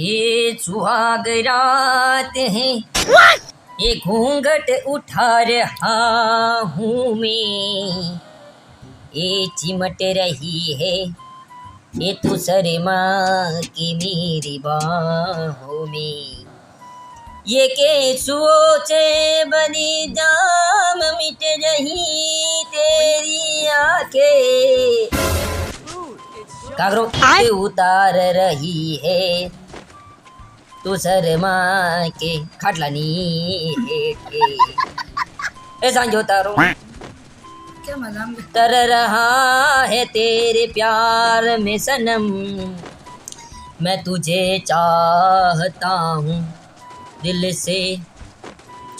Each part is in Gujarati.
ये सुहाग रात है। ये घूंघट उठा रहा हूँ मैं। ये चिमट रही है। ये तू शर्मा की मेरी बाहों में। ये केसुओं से बनी जाम मिट रही तेरी आँखें। कागरो के उतार रही है। તું શર્મા કે ખાટલાની હેઠે એ સાંજો તારો કેમ આમ तर रहा है तेरे प्यार में सनम मैं तुझे चाहता हूँ दिल से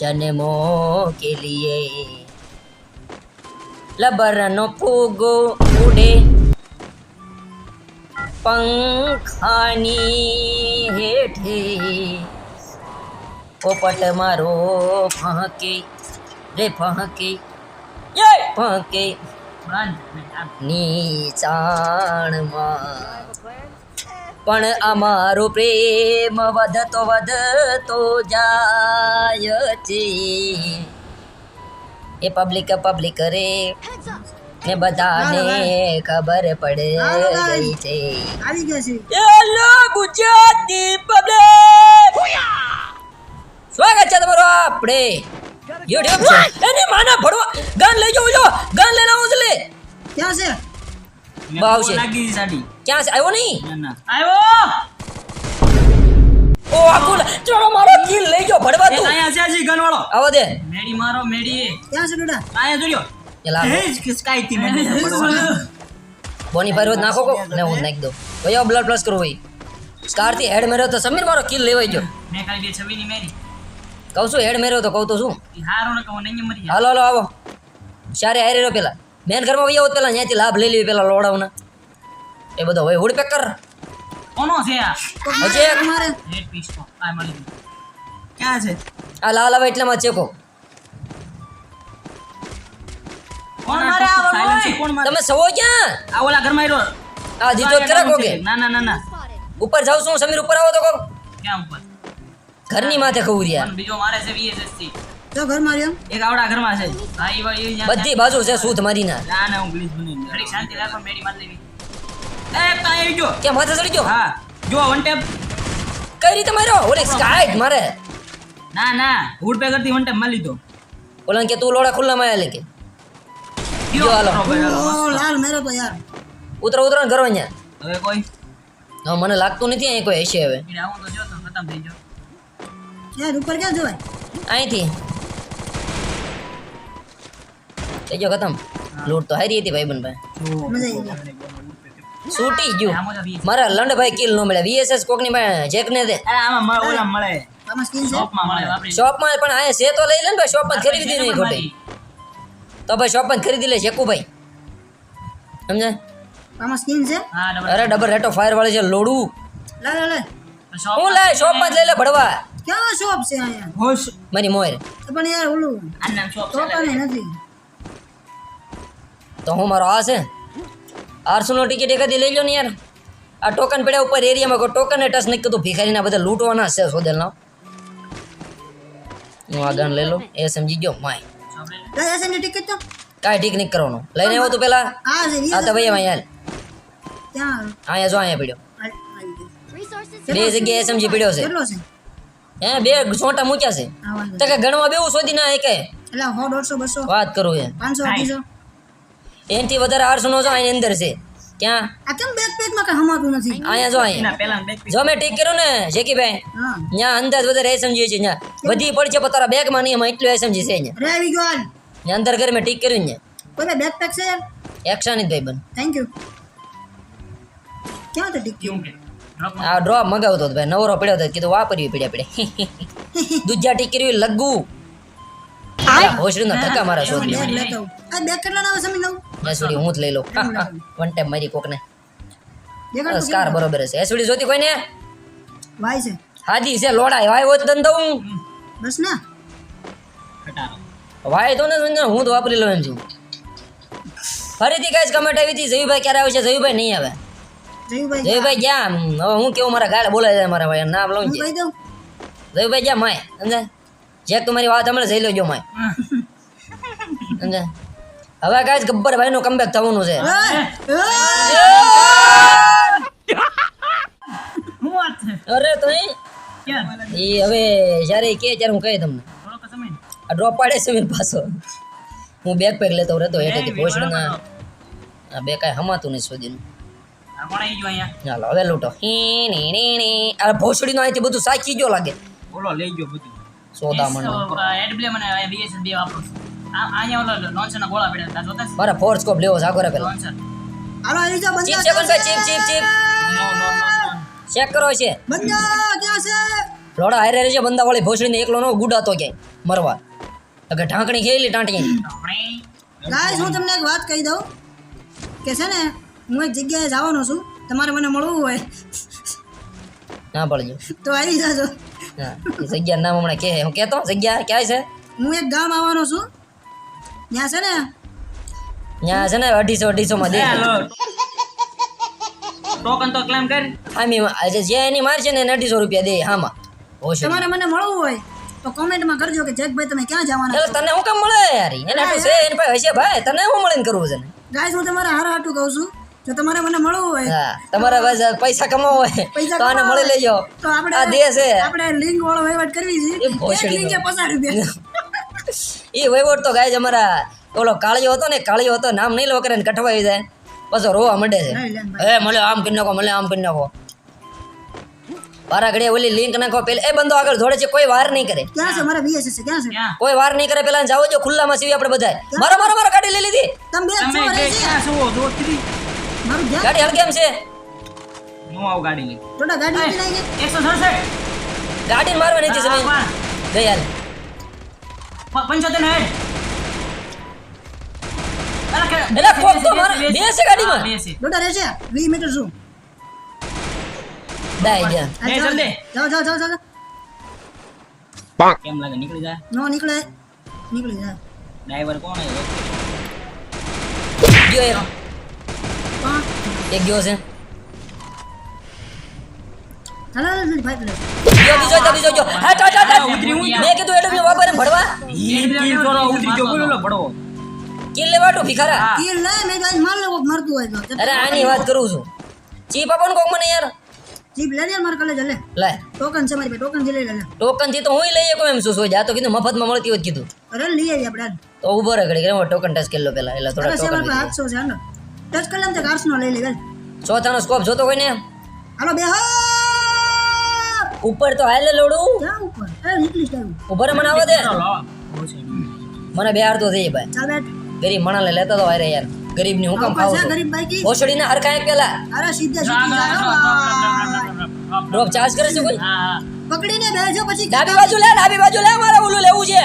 जन्मों के लिए લબરનો ફૂગો ઉડે પંખાની હેઠે પોપટ મારો ફાંકે, રે ફાંકે ફાંકે. નીચાણમાં પણ અમારો પ્રેમ વધતો વધતો જાય છે. એ પબ્લિક પબ્લિક રે. ને બધાને ખબર પડે ગઈ છે. આવી ગયા છે. હેલો ગુજરાતી પબ્લિક સ્વાગત છે તમારું આપણે. યુટ્યુબ છે. એને માના ભડવા ગન લઈ જાવ જો ગન લઈને આવો છે લે ક્યાં છે? બાવ છે. લાગી સાડી. ક્યાં છે? આવ્યો નહીં? ના ના. આવ્યો? ઓ આકુલ ચલો મારો કિલ લઈ જાઓ ભડવા તું. અહીંયા છે જી ગન વાળો આવો દે. મેડી મારો મેડી ક્યાં છે બેટા? અહીંયા જોડ્યો બોની પર રોજ નાખો કો ને હું નાખી દઉં. ભાઈ બ્લડ પ્લસ કરો ભાઈ. સ્ટારથી હેડ મેર્યો તો સમીર મારો કિલ લેવાઈ ગયો. મેં ખાલી બે છબી ની મેરી. કહું છું હેડ મેર્યો તો કહું તો શું? હારો ને કહું નહીં મરી હાલો હાલો આવો. સારે હારે રહ્યો પેલા. મેન ઘરમાં વહી આવો પેલા ત્યાંથી લાભ લઈ લેવી પેલા લોડાવના એ બધો હોય હુડ પેક કર કોનો છે આ? એક. તમારે પીસ તો આ મળી ગયું. ક્યાં છે? આ લાલ આવે એટલામાં ચેકો તમે સવો ક્યાં? આ ઓલા ઘરમાં રહ્યો. આ જીતો જ કોકે ના ના ના ના. ઉપર જાવ છું સમીર ઉપર આવો તો ક્યાં ઉપર? ઘરની માથે ખવું પણ બીજો મારે છે VSS થી તો ઘર માર્યો એક આવડા ઘરમાં છે. બધી બાજુ છે સૂત મારી ના ના ના હું ગ્લિચ બની ઘડી શાંતિ રાખો મેડી માર લેવી. એ તા આવી ગયો કે માથે ચડી ગયો? હા. જો વન ટેપ કઈ રીતે માર્યો? ઓલે સ્કાઈટ મારે. ના ના. હુડ પે કરતી વન ટેપ માર લીધો. ઓલા કે તું લોડા ખુલ્લા માં લે કે? કયો હાલો. કરો ભાઈ, હાલો, ઓ લાલ મેરો તો યાર. ઉતરો ઉતરો ને કરવા ન્યા. હવે કોઈ? હા મને લાગતું નથી અહીં કોઈ હશે હવે. આવું તો જો તો ખતમ થઈ ગયો. યાર ઉપર ક્યાં જોવાય? અહીંથી. થઈ ગયો ખતમ. લૂટ તો હારી હતી ભાઈ ભાઈ સૂટી છૂટી ગયું. મારા લંડ ભાઈ કિલ નો મળ્યા વીએસએસ કોકની ભાઈ ચેક ને દે. અરે આમાં મળે ઓલા મળે. આમાં સ્કીન છે? શોપમાં મળે શોપમાં પણ આ છે તો લઈ લે ને ભાઈ. શોપમાં ખરીદી નહીં ખોટી. તો ભાઈ શોપ ખરીદી લે શેકુભાઈ. સમજે આમાં સ્કીન છે? હા ડબલ અરે ડબલ રેટો ફાયર વાળી છે લોડું. લે લે લે. હું લાય શોપમાં જ લઈ લે ભડવા. ક્યાં શોપ છે અહીંયા? હોશ. મારી મોર. તો પણ યાર ઓલું આ નામ શોપ તો પણ નથી. તો હું મારો આ છે? આરસો નો ટિકિટ એકાદી લઈ લો ને યાર. આ ટોકન પડ્યા ઉપર એરિયામાં કોઈ ટોકન એ ટચ નહીં કીધું. ભિખારીના બધા લૂંટવાના છે સોદેલના. હું આ ગન લઈ લો એ સમજી ગયો માય એસએમની ટિકિટ તો? કાંઈ ઠીક નહીં કરવાનું. લઈને આવ્યો તું પેલા. હા આ તો ભાઈ અહીંયા ત્યાં અહીંયા જો અહીંયા પડ્યો. બે જગ્યાએ સમજી પડ્યો છે. કેટલો હે બે છોટા મૂક્યા છે. તો કે ગણવા બેવું શોધી ના કે એટલે સો દોઢસો બસો. વાત કરું એ પાંચસો અઢીસો. એનથી વધારે આઠસો નો જો આની અંદર છે. ક્યાં? આ કેમ બેક પેકમાં કઈ હમાતું નથી? અહીંયા જો અહીંયા. એના પહેલા બેક જો મે ટીક કર્યું ને જેકી ભાઈ ત્યાં અંદાજ વધારે એ સમજી છે ત્યાં વધી પડશે પણ તારા બેગમાં નહીં એમાં એટલું એ સમજી છે અહીંયા. રે આવી ગયો અંદર ઘર મેં ટીક કર્યું ને કોઈ બેક પેક છે? એક્શન જ ભાઈ બન. થેન્ક યુ ક્યાં તો ટીક કેવું આ ડ્રોપ મગાવતો હતો ભાઈ નવરો પડ્યો હતો કીધું વાપરવી પડ્યા પડે દૂજા ટીક કર્યું લગ્ગુ હોશરીનો ધક્કા મારા બેગ આ બેગ કેટલા ના આવે સમી લઉં એસુડી હું જ લઈ લઉં. વન ટાઈમ મારી દેખાડ તો સ્કાર બરોબર છે. એસડી જોતી કોઈને? વાય છે. હાજી છે લોડાય. વાય હોત દન દઉં બસ ના. વાય તો ને સમજો હું તો વાપરી લઉં એમ છું. ફરીથી કઈ કમેન્ટ આવી હતી? જયુભાઈ ક્યારે આવશે? જયુભાઈ નહીં આવે. જયુભાઈ ક્યાં? ગયા હવે હું કેવું મારા ગાળ બોલાય છે મારા ભાઈ નામ લઉં જયુભાઈ ગયા માય? સમજે જે તમારી વાત હમણાં જઈ લેજો માય. હવે કાંઈ ગબ્બર ભાઈ નું કમબેક થવાનું છે. અરે તો એ હવે જ્યારે કે ત્યારે હું કહી તમને. આ ડ્રોપ પાડે છે મેં પાછો. હું બેગ પેક લેતો રહેતો હેઠેથી ભોસડીના આ બે કાંઈ હમાતું નહીં સુધીનું ચાલો હવે લૂંટો. અરે ભોસડીનો અહીંથી બધું સાચી ગયો લાગે. બોલો લઈ ગયો બધું. સોદા મને એડ બ્લેમ અને VSS બે વાપરું છું. અહીંયા ઓલો લોન્ચરના ગોળા પડ્યા હતા જોતા છે? મારા ફોર સ્કોપ લેવો સાગો રે પેલા. હાલો આવી જાઓ ચીપ બંદા છે. પણ cheap cheap. Cheap no no no check કરો છે. બંદા ક્યાં છે? લોડા હારે રહેશે બંદા વાળી ભોસડીને એકલો નો ગુડાતો ક્યાંય મરવા. અગર ઢાંકણી ખેલી ટાંટી ગાઈસ હું તમને એક વાત કહી દઉં કે છે ને હું એક જગ્યાએ જવાનો છું તમારે મને મળવું હોય. ના પડજો. તો આવી જાજો. જગ્યા નામ હમણાં કે હું કેતો જગ્યા ક્યાંય છે? હું એક ગામ આવવાનો છું. ત્યાં છે ને? ત્યાં છે ને અઢીસો અઢીસો માં ટોકન તો ક્લેમ કર. આમી આજે જે એની માર છે ને એને અઢીસો રૂપિયા દે હામાં. ભોસડી તમારે મને મળવું હોય તો કોમેન્ટમાં કરજો કે જેકભાઈ તમે ક્યાં જવાના એટલે તને હું કેમ મળે યાર? એને છે એની પાસે હશે. ભાઈ તને હું મળીને કરવું છે ને? ગાઈસ હું તમારે હારા હાટું કહું છું. જો તમારે મને મળવું હોય. તમારે પૈસા કમાવો હોય તો આને મળી લેજો. તો આપણે આ દેશ છે. આપણે લિંક વાળો વહીવટ કરવી છે. ભોસડી લિંકે રૂપિયા એ વહીવટ તો ગાય અમારા ઓલો કાળિયો હતો ને કાળિયો હતો નામ નહીં લો કરે ને કઠવાઈ જાય. પછી રોવા માંડે છે. એ મળે આમ કરી નાખો મળે આમ કરી નાખો. પારા ઘડીએ ઓલી લિંક નાખો પેલે. એ બંદો આગળ જોડે છે કોઈ વાર નહીં કરે. ક્યાં છે? મારા વીએસ છે ક્યાં છે? કોઈ વાર નહીં કરે પેલા જાવ જો ખુલ્લામાં સીવી આપણે બધા મારો મારો મારો ગાડી લઈ લીધી. તમે બે છો રે ક્યાં છો? દો ત્રી મારું ધ્યાન ગાડી હલકેમ છે? નો આવ ગાડી લઈ ટોટા ગાડી ઊભી નહીં ગઈ. 167 ગાડી મારવાની નથી સમય ગઈ હાલ. પંચોતેર નો હેડ. અલા કે એલા કોક તો મારા- બે છે. ગાડીમાં? હા, બે છે. ટોટા રહેશે વીસ મીટર શું? દાઈ ગયા આ બે જાઓ, જલ્દી. જાઓ જાઓ જાઓ જાઓ કેમ લાગે? નીકળી જાય? નો નીકળે. નીકળી જાય. ડ્રાઈવર કોણ આવ્યો? ગયો એક પણ એક ગયો છે. હાલો હાલો જલ્દી ગયો બીજો તો બીજો ગયો. હા ટા ટા ટા ઉતરી, ઉતરી. મેં કીધું એટલે મેં વાપરે ભડવા કિલ કરો ઉતરી ગયો. બોલો ભડવો કિલ લેવાટું ભિખારા કિલ લે મેં આજ માર લેવો મરતું હોય તો. અરે આની વાત કરું છું. ચીપ આપો ને કોક મને યાર. ચીપ લે ને મારા કલેજ લે. લાય ટોકન છે મારી પાસે ટોકન જે લઈ લે લે ટોકનથી તો હું લઈ શકું એમ શું સોજા તો કીધું મફતમાં મળતી હોય કીધું. અરે લઈ આવી આપણે. તો ઊભો રહે ઘડી કે ટોકન ટચ કરી લો પેલા એટલે થોડા ટોકન છે ટચ કરી લેમ તો કાર્સનો લઈ લે વેલ ચોથાનો સ્કોપ જોતો કોઈ ને? હાલો બે હા! ઉપર તો હાલે લોડું. ક્યાં ઉપર? એ નીકળી જાય. ઉપર મને આવવા દે. મને બે હાર તો થઈ ભાઈ ચાલ બેઠ. ગરીબ માણસને લેતા તો હારે યાર. ગરીબની હું કામ ઉપર ખાવ ગરીબ ભાઈ કી. ઓછડી ને હરખા પેલા. અરે સીધે સીધી જાય ડ્રોપ ચાર્જ કરે છે કોઈ? હા પકડીને બેસજો પછી. ડાબી બાજુ લે ડાબી બાજુ લે મારે ઓલું લેવું છે.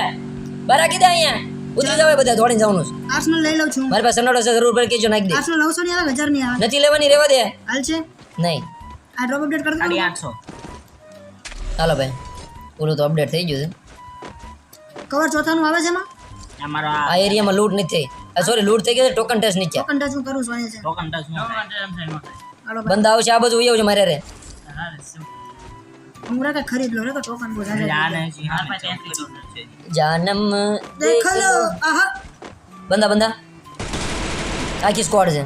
બરા કીધે અહીંયા. ઉતરી જાવ બધા દોડીને જવાનું છે. આર્સનલ લઈ લઉં છું. મારી પાસે સન્નાડો છે જરૂર પર કેજો નાખી દે. આર્સનલ 900 ની આવે 1000 ની આવે. નથી લેવાની રેવા દે. હાલ છે? નહીં. આ ડ્રોપ અપડેટ કરી દો 800 ચાલો ભાઈ ઓલું તો અપડેટ થઈ ગયું છે. કવર ચોથાનું આવે છે એમાં? અમારો આ એરિયામાં લૂંટ નથી થઈ. સોરી લૂંટ થઈ ગઈ છે ટોકન ટેસ્ટ નીચે. ટોકન ટેસ્ટ હું કરું છું અહીંયા છે. ટોકન ટેસ્ટ બંદા આવશે આ બધું ઉઈ છે મારે રે. તો ટોકન બહુ જાજા આને આને છે જાનમ દેખ લો આહા. બંદા બંદા આખી સ્કોડ છે.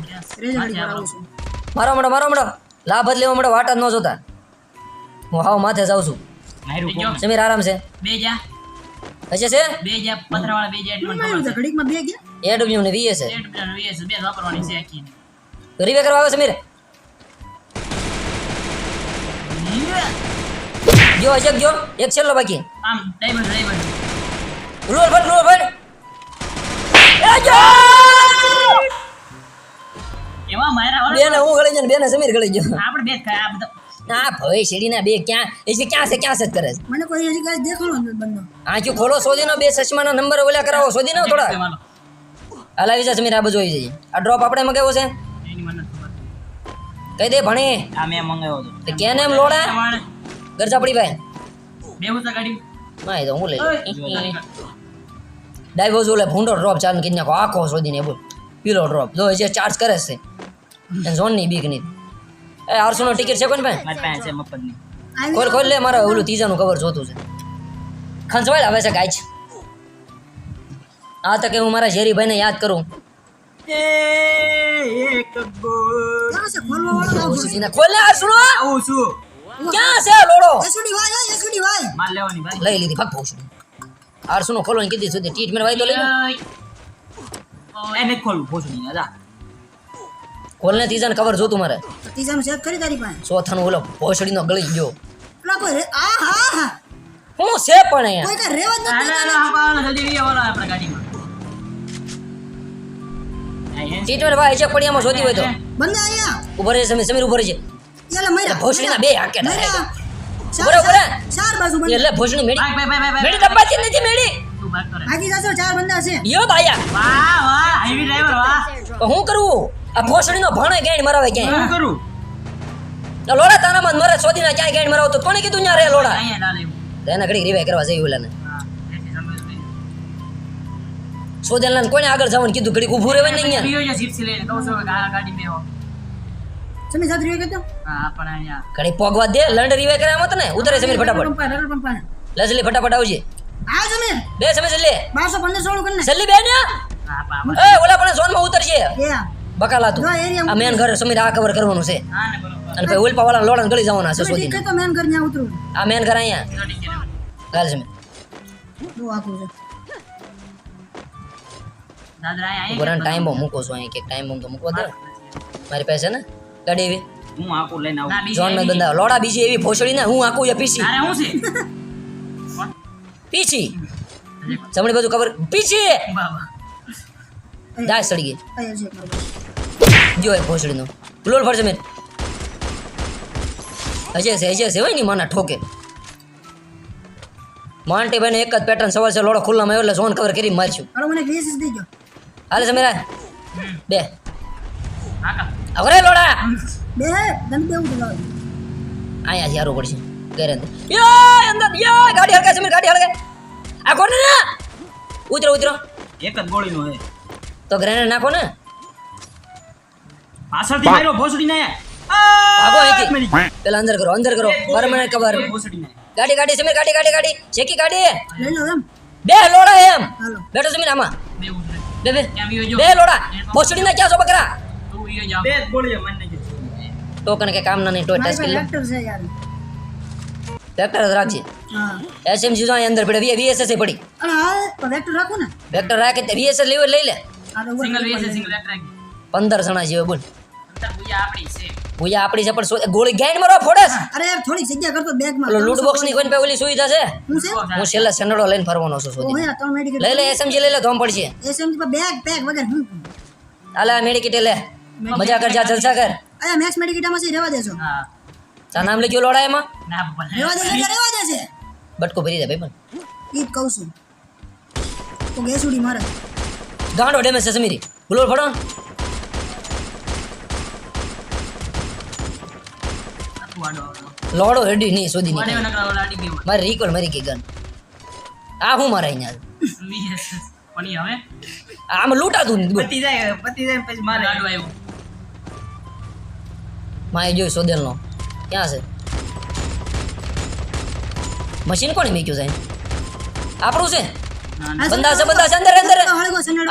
મારો મડો મારો મડો. લાભ જ લેવા મડો વાટ જ ન જોતા. હું હાવ માથે જાઉં છું. સમીર આરામ છે. બે જા. હશે છે? બે જા પથરાવાળા બે જા એટલે મને માર્યું ખબર તો ઘડીકમાં બે ગયા? એ ડબ્લ્યુ ને વીએ છે. પ્લાન વીએસ બે વાપરવાની છે આખી રીવે કરવા આવે સમીર? ગયો હશે ગયો એક છેલ્લો બાકી. આમ ડાયમંડ ડાયમંડ રોલ ફટ રોલ ફટ એ જો! એવા મારા બેને હું ગળી ગયો ને બેને સમીર ગળી ગયો. આપણે બે ખાય આ બધા. ના ભાઈ શેરીના બે ક્યાં? એટલે ક્યાં છે ક્યાં છે કરે છે. મને કોઈ હજી કાંઈ દેખાણો નથી બંને આંખી ખોલો શોધીનો બે ચશ્માના નંબર ઓલા કરાવો શોધી નાખો થોડા. હલાવી જા સમીર આ બધું આવી જઈએ આ ડ્રોપ આપણે મગાવ્યો છે? કહી દે ભણી. આ મેં મંગાવ્યો હતો. કેને એમ લોડા? તમારે ગરજા પડી ભાઈ. બે ઉતા ગાડી એ તો હું લઈ. લઉં. ડાઈવો ઓલે ભૂંડો ડ્રોપ ચાલુ કરી નાખો આખો શોધીને બોલ. પીલો ડ્રોપ જો જે ચાર્જ કરે છે એને ઝોનની બીક નહીં એ આરસો નો ટિકિટ છે કોણ ભાઈ? મારી પાસે છે મફતની. ખોલ. ખોલ લે મારે ઓલું ત્રીજાનું કવર જોતું છે. ખંચવાય આવે છે ગાય આ તકે હું મારા ઝેરી ભાઈને યાદ કરું. એ એક ગોળ છે? ખોલવા વાળો આવો છે. સીના આ સુનો આવું છું. ક્યાં છે લોડો? એસુડી ભાઈ એ એસુડી ભાઈ માર લેવાની ભાઈ. લઈ લીધી ભાગ ભાવ છું. આરસો નો ખોલવાની કીધી સુધી ટ્રીટમેન્ટ વાય તો લઈ લો. એને જ ખોલવું ભોસડી દાદા ખોલ ને ત્રીજાને કવર જોતું મારે. તીજાનો ચેક કરી તારી પાસે. ચોથાનો ઓલો ભોસડીનો ગળી ગયો. પેલા કોઈ આ હા હા. હું છે પણ અહીંયા? કોઈ કા રેવા જ ના નથી ના ના હા જલ્દી લઈ વાળા આપણા ગાડીમાં. આ ભાઈ છે પડિયામાં જોતી હોય તો. બંને અહીંયા. ઉભર છે સમીર સમીર ઉભર છે એટલે મર્યા ભોસડીના બે હાકે ના બરોબર, ચાર- ચાર બાજુ બંને એટલે ભોસડી મેડી ભાઈ ભાઈ ભાઈ મેડી ભાઈ નથી મેડી તું ભાગ કરે. આગી જાશો ચાર બંદા છે. યો દાયા વાહ વાહ હાઈવી ડ્રાઈવર વાહ. હું કરવું આ ભોસડીનો ભાણે ગાઈડ મરાવે કરું? લોડા તાનામાં મરે સોદીના ક્યાંય ગાઈડ મરાવ તો કોણે કીધું ન્યા રે લોડા? એના ઘડી રિવાય કરવા જઈ ઓલાને. સોદેલને કોને આગળ જવાનું કીધું ઘડી ઊભું રહેવાય ને અહીંયા? મેં તમે સાથે રિવાઈ કેતો હા પણ અહીંયા. ઘણી પોગવા દે લંડ રિવાઈ કરે મત ને ઉતરે સમીર ફટાફટ. લસલી ફટાફટ આવજે. આ સમીર બે સમય જલ્દી બારસો પંદર સોળ કરી ને. જલ્દી બે ને એ ઓલા પણ ઝોનમાં ઉતરજે. એ. બકાલા તું. આ મેન ઘર સમીર આ કવર કરવાનું છે. હા ને બરોબર. અને પછી ઉલ્પા વાળા લોડા ગળી જવાના છે સોદીને તો મેન ઘર ત્યાં ઉતરું. આ મેન ઘર અહીંયા. તો ગાલ સમીર બહુ આખું છે. દાદરા અહીંયા ટાઈમ બોમ્બ મૂકો છો અહીંયા કે ટાઈમ બોમ્બ તો મૂકવા દે. મારી પાસે ને? ગાડી એવી હું આખું લઈને આવું. જોન મેં બંધા લોડા બીજી એવી ભોસડી ને હું આખું એ પીસી. અરે હું છે? પીસી. જમણી બાજુ કવર પીસી. બાબા જાય સડી ગઈ. જો એ ભોસડીનો. લોલ ફરજે મેં. હજે છે અજય છે હોયની માના ઠોકે. મોન્ટી ભાઈને એક જ પેટર્ન સવાલ છે લોડો ખુલ્લામાં આવ્યો એટલે ઝોન કવર કરી મારશું. હાલો મને VSS દઈ ગયો હાલે સમીરા બે. કાકા અવરે લોડા! બે ગંદ ઉઠી લાવ અહીંયા જ હારું પડશે ઘરે અંદર. યો અંદર યો ગાડી હળગે સમીર ગાડી હળગે. આ કોને ને ઉતરો ઉતરો. એક જ ગોળીનો હે. તો ગ્રેનેડ નાખો ને. પાછળથી માર્યો ભોસડીને. ભાગો આ અહીંથી. પેલા અંદર કરો અંદર કરો. બાર કવર ભોસડીને. ગાડી ગાડી સમીર ગાડી ગાડી ગાડી. શેકી ગાડી? લઈ લો એમ. બે લોડા એમ. બેઠો સમીર આમાં. બે ઉતરે. બે બે લોડા. ભોસડીના ક્યાં છો બકરા? ટચ પાસે કરી વેક્ટર છે યાર. વેક્ટર જ રાખજે. હા. એસએમજી જો અંદર પડે વીએસએસ પડી. અને હા વેક્ટર રાખું ને? વેક્ટર રાખે તે વીએસએસ લેવો લઈ લે. Single VSS single. એક પંદર જણા જેવો બોલ. અંતર આપણી છે. ભૂયા આપણી છે પણ ગોળી ગાઈડ મારો ફોડેસ. અરે યાર થોડીક જગ્યા કરતો બેગમાં ઓલો લૂટ બોક્સની કોઈ પાસે સુવિધા છે? હું છે? હું છેલ્લા સનડો લઈને ફરવાનો છું સુધી. લઈ લે એસએમજી લઈ લે ધોમ પડશે. એસએમજી પર બેગ બેગ વગર હું હાલે મેડિકેટ લે. મજા કર જા જલસા કર. અયા મેક્સ મેડિકેટામાં છે રહેવા દેજો. હા. તા નામ લખ્યું લોડા એમાં? ના બોલ રહેવા દેજો રહેવા દેશે બટકો ભરી દે ભાઈ પણ ઈ કહું છું. તો ગેસુડી મારે. ગાંડો ડેમેજ છે સમીરી. ભૂલો ફડો. લોડો રેડી નહીં શોધી નહીં મારે રિકોલ મારી ગઈ ગન. આ હું મારા અહીંયા. પણ હવે? આમ લૂંટાતું પતી જાય પતી જાય પછી મારે. આવ્યું. માએ જોઈ સોદેલનો. ક્યાં છે? મશીન કોને મેક્યું છે? આપણું છે? ના, ના. બંદા છે બંદા છે અંદર અંદર.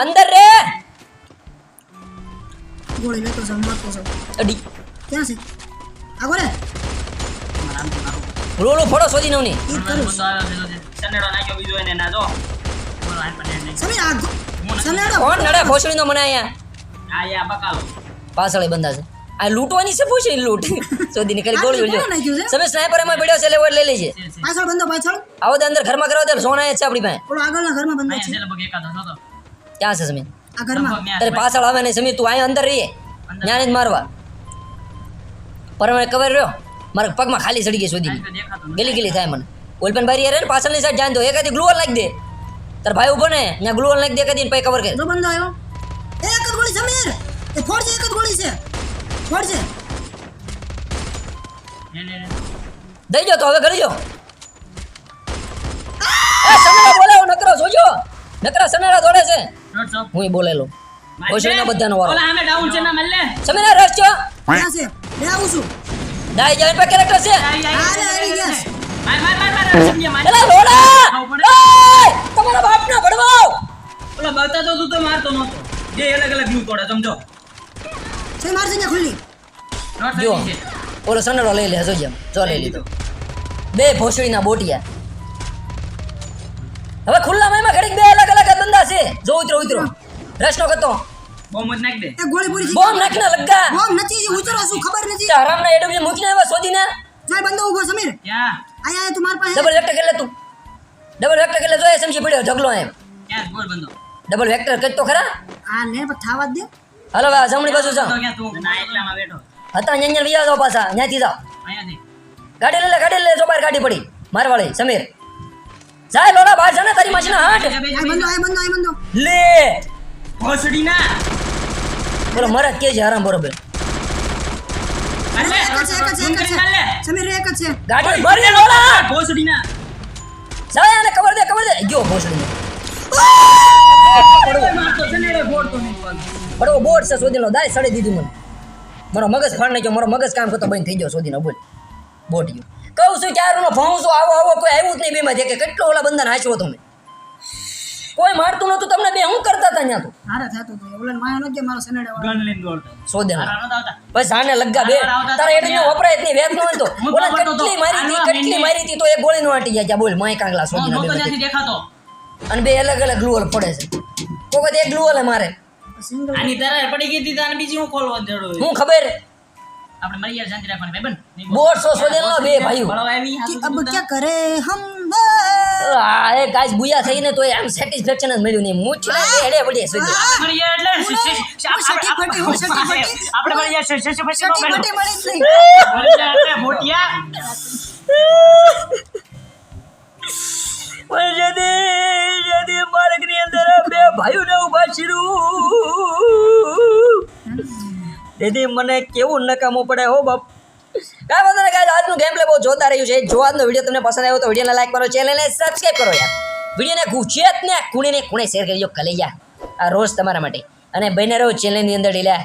અંદર રે! ગોળી લેતો છે મારતો છે. અડી. ક્યાં છે? આગો રે. રોલો ફોડો શોધી નવની ઈ જ કરું બંદો આવ્યો છે, તો છે. સનેડો નાખ્યો બીજો એને ના જો. બોલો, આ. સનેડો કોણ નડે ભોસડીનો મને અહીંયા? આ યા બકાલો. પાછળ બંદા છે. આ લૂંટવાની છે પૂછી લૂંટ. શોધી નીકળી ગોળી તો છે? તમે સ્નાઈપર એમાં પડ્યો છે લેવડ લઈ લેજે. પાછળ બંધો પાછળ. આવો દે અંદર ઘરમાં કરવા દે સોના છે આપણી પાસે. ઓલો આગળના ઘરમાં બંધો છે. એકાદો. ક્યાં છે સમીર આ ઘરમાં. તારે. પાછળ આવે ને સમીર તું અહીં અંદર રહીએ. ત્યાં જ મારવા. પરમાણે કવર રહ્યો? મારા પગમાં ખાલી ચડી ગઈ શોધી તો. ગલી ગલી થાય મને. ઓલપેન બારી યાર પાછળની સાઈડ જાણ દો. એકાદી ગ્લુઅર લાગી દે. તાર ભાઈ ઊભો ને ત્યાં ગ્લુઅર લાગી દે કદી પછી કવર કરે. બંધો આવ્યો. એક ગોળી સમીર એ ફોડ છે એક ગોળી છે. લે. દઈ જો તો હવે કરી જો એ સનેરા બોલાવો નકરો જોજો. નકરા સનેરા દોડે છે. હું બોલેલો. ઓશરીના બધાનો વારો. ઓલા સામે ડાઉન છે ના મળ લે. સમીરા રસ છો? ક્યાં છે લે આવું છું. દાઈ જાય પર કેરેક્ટર છે. હાલે, આવી ગયા. માર, માર, માર, માર, સમજ્યા, માર. એલા. એય! તમારા બાપના ભડવાઓ! ઓલો બતાતો તું તો મારતો નતો જે અલગ અલગ વ્યૂ તોડે સમજો. છે મારશે ને ખુલ્લી નોટ જો થતી છે. ઓલો સનડો લઈ લે જોજે આમ. જો લઈ લીધો બે ભોસડીના બોટિયા હવે ખુલ્લા માયમાં ઘડીક બે અલગ અલગ જ ધંધા છે જો ઉતરો ઉતરો રસનો કતો બોમ્બ જ નાખ દે એ ગોળી પૂરી થઈ બોમ્બ નાખીને લગ્ગા બોમ્બ નથી જે ઉતરો શું ખબર નથી તે હરામના એડબ્લ્યુ મૂકીને આવ્યા શોધીને જોઈ બંદો ઊભો સમીર ક્યાં આયા આયા તું માર પાસે ડબલ વેક્ટર કેટલે તું ડબલ વેક્ટર કેટલે જોઈએ સમજી પડ્યો ઢગલો એમ ક્યાં બોલ બંધો ડબલ વેક્ટર કઈ તો ખરા આ ને પણ થાવા જ દે હાલો ભાઈ આ જમણી બાજુ જાઓ. હતા અહીંયા વિયા જાઓ પાછા ત્યાંથી જાઓ. ગાડી લઈ લે ગાડી લઈ લે જો બહાર ગાડી પડી. મારવાળી સમીર. જાય લોડા બહાર જાને તારી મશીન હાટ. લે. ભોસડી ના. બોલો મરદ કે છે આરામ બરોબર. જ જ જ ગાડી ભર દે લોડા ભોસડી ના. જાય આને કવર દે કવર દે. ગયો ભોસડી મારતો છે ને પડવો બોટ છે સોદીનો દાય સડી દીધી મને. મારો મગજ ફાડ નાખ્યો મારો મગજ કામ કરતો બંધ થઈ ગયો સોદીનો બોલ. બોટ ગયો કહું છું ક્યારનો ભણું છું આવો આવો કોઈ આવ્યું જ નહીં બેમાં કે કેટલો ઓલા બંધન હાંચવો તમે? કોઈ મારતું નતું તમને બે હું કરતા હતા ત્યાં તો? હારે થતું હતું ઓલા માયો ન કે મારો સનેડે ગન લઈને દોડતો. સોદે બસ આને લગ્ગા બે. તારા એટલે વપરાય જ નહીં વેત ન હોય તો. હું ઓલા કેટલી મારી હતી કેટલી. મારી હતી તો એક ગોળી નો આટી ગયા બોલ માય કાંગલા ત્યાંથી બધી. દેખાતો. અને બે અલગ અલગ ગ્લુઅલ પડે છે. કોકત વખત એક ગ્લુઅલ મારે. આની પડી ગઈ હતી તો બીજી હું ખોલવા જરૂર હું ખબર આપણે મરી યાર શાંતિ રાખવાની ભાઈબંધ. નહીં બોલ. બોટ સો શોધેલો બે ભાઈઓ કે અબ ક્યા કરે હમ આ એ ગાઈસ બુયા થઈને તો આમ સેટિસ્ફેક્શન જ મળ્યું નહીં મૂછડા હેડે પડીએ શોધી મરી એટલે હું શ- શ- શ- હું સટી ફટી, હું સટી ફટી. આપણે મરી યાર શ- શ- શ- ફટી નો સટી ફટી મળી જ નહીં મરી એટલે મોટિયા. પણ જદી જદી માર્ગની અંદર બે ભાઈઓને ઊભા છીરું તેથી મને કેવું નકામું પડે હો બાપ. કાંઈ વાંધો નહીં આજનું ગેમ પ્લે બહુ જોતા રહ્યું છે. જો આજનો વીડિયો તમને પસંદ આવ્યો તો વિડીયોને લાઈક કરો ચેનલને સબસ્ક્રાઈબ કરો યાર. વિડીયોને ગુજેત ને ખૂણે શેર કરજો કલૈયા. આ રોજ તમારા માટે. અને બને રહો ચેનલની અંદર ડીલા